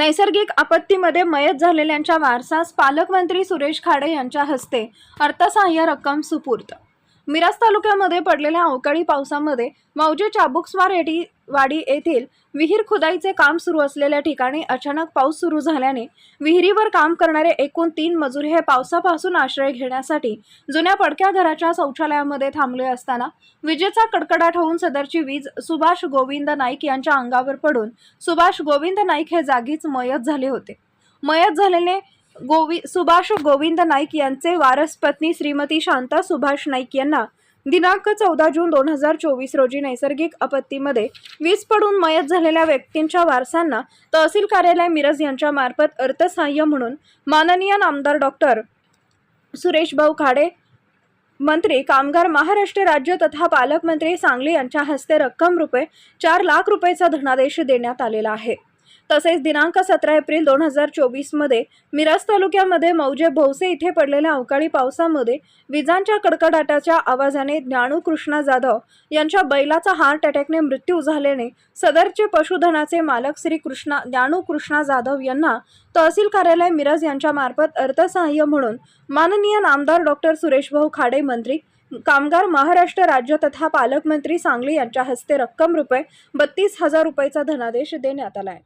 नैसर्गिक आपत्तीमध्ये मयत झालेल्यांच्या वारसास पालकमंत्री सुरेश खाडे यांच्या हस्ते अर्थसहाय्य रक्कम सुपूर्त मिराज तालुक्यामध्ये पडलेल्या अवकाळी पावसामध्ये मौजे चाबुकस्वार येथील वाडी येथील विहीर खुदाईचे काम सुरू असलेल्या ठिकाणी अचानक पाऊस सुरू झाल्याने विहिरीवर काम करणारे एकूण तीन मजूर हे पावसापासून आश्रय घेण्यासाठी जुन्या पडक्या घराच्या शौचालयामध्ये थांबले असताना विजेचा कडकडाट होऊन सदरची वीज सुभाष गोविंद नाईक यांच्या अंगावर पडून सुभाष गोविंद नाईक हे जागीच मयत झाले होते. मयत झालेले गोवि सुभाष गोविंद नाईक यांचे वारस पत्नी श्रीमती शांता सुभाष नाईक यांना दिनांक चौदा जून दोन हजार चोवीस रोजी नैसर्गिक आपत्तीमध्ये वीज पडून मयत झालेल्या व्यक्तींच्या वारसांना तहसील कार्यालय मिरज यांच्या मार्फत अर्थसहाय्य म्हणून माननीय नामदार डॉक्टर सुरेश भाऊ खाडे मंत्री कामगार महाराष्ट्र राज्य तथा पालकमंत्री सांगली यांच्या हस्ते रक्कम रुपये चार लाख रुपयेचा धनादेश देण्यात आलेला आहे. तसेच दिनांक सतरा एप्रिल दोन हजार चोवीसमध्ये मिराज तालुक्यामध्ये मौजे भोवसे इथे पडलेल्या अवकाळी पावसामध्ये विजांच्या कडकडाटाच्या आवाजाने ज्ञानू कृष्णा जाधव यांच्या बैलाचा हार्ट अटॅकने मृत्यू झाल्याने सदरचे पशुधनाचे मालक श्री कृष्णा ज्ञानू कृष्णा जाधव यांना तहसील कार्यालय मिरज यांच्यामार्फत अर्थसहाय्य म्हणून माननीय नामदार डॉक्टर सुरेशभाऊ खाडे मंत्री कामगार महाराष्ट्र राज्य तथा पालकमंत्री सांगली यांच्या हस्ते रक्कम रुपये बत्तीस हजार रुपयेचा धनादेश देण्यात आला आहे